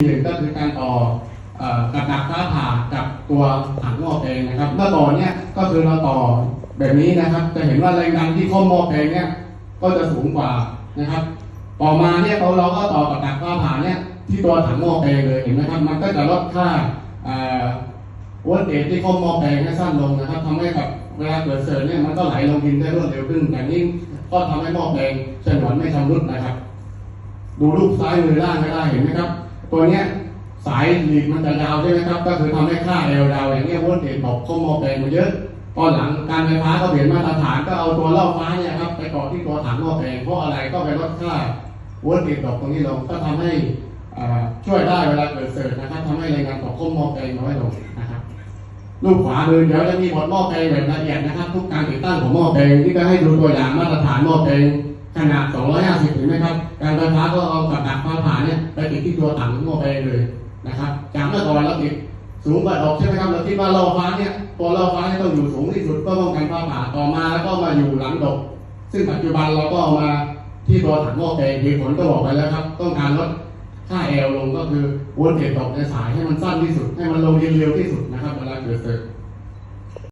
หนึ่งก็คือการต่ออ่อกับดักฟ้าผ่ากับตัวถังหม้อแปลงนะครับ เมื่อก่อนเนี่ยก็คือเราต่อแบบนี้นะครับ จะเห็นว่าแรงดันที่ข้อหม้อแปลงเนี่ยก็จะสูงกว่านะครับ ต่อมาเนี่ยเราเราก็ต่อกับดักฟ้าผ่าเนี่ยที่ตัวถังหม้อแปลงเลยเห็นไหมครับ มันก็จะลดค่าเอ่อวัตเตจที่ข้อหม้อแปลงให้สั้นลงนะครับทำให้กับเวลาเกิดเสิร์ฟเนี่ยมันก็ไหลลงดินได้รวดเร็วขึ้นแต่นี่ก็ทำให้หม้อแปลงฉนวนไม่ชำรุดนะครับ ดูรูปซ้ายมือล่างก็ได้เห็นไหมครับ ตัวเนี้ยสายหลีกมันจะยาวใช่ไหมครับ ก็คือทำให้ค่าเอลดาวอย่างเงี้ยโวลต์เตจตกข้อมอแปลงมันเยอะตอนหลังการไฟฟ้าเขาเปลี่ยนมาตรฐานก็เอาตัวเล่าฟ้าเนี่ยครับไปเกาะที่ตัวถังหม้อแปลงเพราะอะไรก็ไปลดค่าโวลต์เตจตกตรงนี้ลงก็ทำให้ช่วยได้เวลาเกิดเสิร์ฟนะครับทำให้แรงงานตกข้อมอแปลงน้อยลงนะครับรูปขวามือเดี๋ยวจะมีบทหม้อแปลงแบบละเอียดนะครับ ทุกการติดตั้งของหม้อแปลงที่ก็ให้ดูตัวอย่างมาตรฐานหม้อแปลงขนาด 250 เห็นไหมครับ การไฟฟ้าก็เอากับดักฟ้าผ่า ติดที่ตัวถังหม้อแปเลยนะครับจากเมื่อก่อนเราติดสูงกว่าดอกใช่ไหมครับเราคิดว่าล่อฟ้าเนี่ยตัวล่อฟ้าเนี่ยต้องอยู่สูงที่สุดเพื่อป้องกันฟ้าผ่าต่อมาแล้วก็มาอยู่หลังดอกซึ่งปัจจุบันเราก็เอามาที่ตัวถังหม้อแปลงเหตุผลก็บอกไปแล้วครับ ต้องการลดค่าแอลลงก็คือวลเตจตกในสายให้มันสั้นที่สุด ให้มันลงเร็วๆที่สุดนะครับเวลาเกิดเสร์ฟ